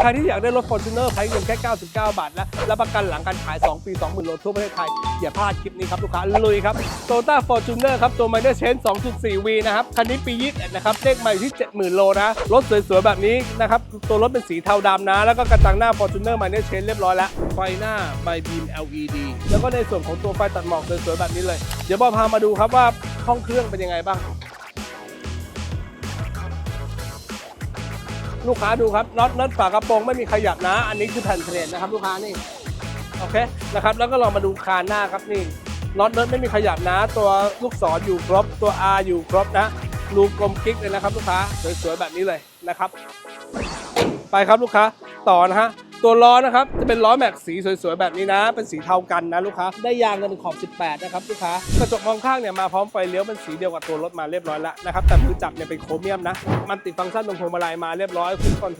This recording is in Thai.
ใครที่อยากได้รถ Fortuner ใช้เงินแค่ 99 บาทและรับประกันหลังการขาย 2 ปี 20,000โลทั่วประเทศไทย อย่าพลาดคลิปนี้ครับลูกค้าลุยครับ Toyota Fortuner ครับตัว Minor Change 2.4V นะครับ คันนี้ปี21นะครับเลขใหม่ที่ 70,000 โลนะ รถสวยๆ แบบนี้นะครับ ตัวรถเป็นสีเทาดำนะ แล้วก็กระจังหน้า Fortuner Minor Change เรียบร้อยแล้ว ไฟหน้า by beam LED แล้วก็ในส่วนของตัวไฟตัดหมอกสวยๆแบบนี้เลย เดี๋ยวบอพามาดูครับว่าห้องเครื่องเป็นยังไงบ้าง ลูกค้าดูครับน็อตน็อตฝากระโปรงไม่มีขยับนะ อันนี้คือแผ่นเทรดนะครับ ลูกค้านี่โอเคนะครับ แล้วก็ลองมาดูคานหน้าครับนี่น็อตน็อตไม่มีขยับนะ ตัวลูกศรอยู่ครบตัว R อยู่ครบนะรูกลมกิ๊กเลยนะครับ ลูกค้าสวยๆแบบนี้เลยนะครับ ไปครับลูกค้าต่อนะฮะ ตัวล้อนะครับจะเป็นล้อแม็กสีสวยๆแบบนี้นะ เป็นสีเทากันนะลูกค้าได้ยางกันเป็นขอบ 18 นะครับลูกค้ากระจกมองข้างเนี่ยมาพร้อมไฟเลี้ยวเป็นสีเดียวกับตัวรถมาเรียบร้อยแล้วนะครับแต่มือจับเนี่ยเป็นโครเมียมนะมันติดฟังก์ชันตรงพวงมาลัยมาเรียบร้อยคุณคอน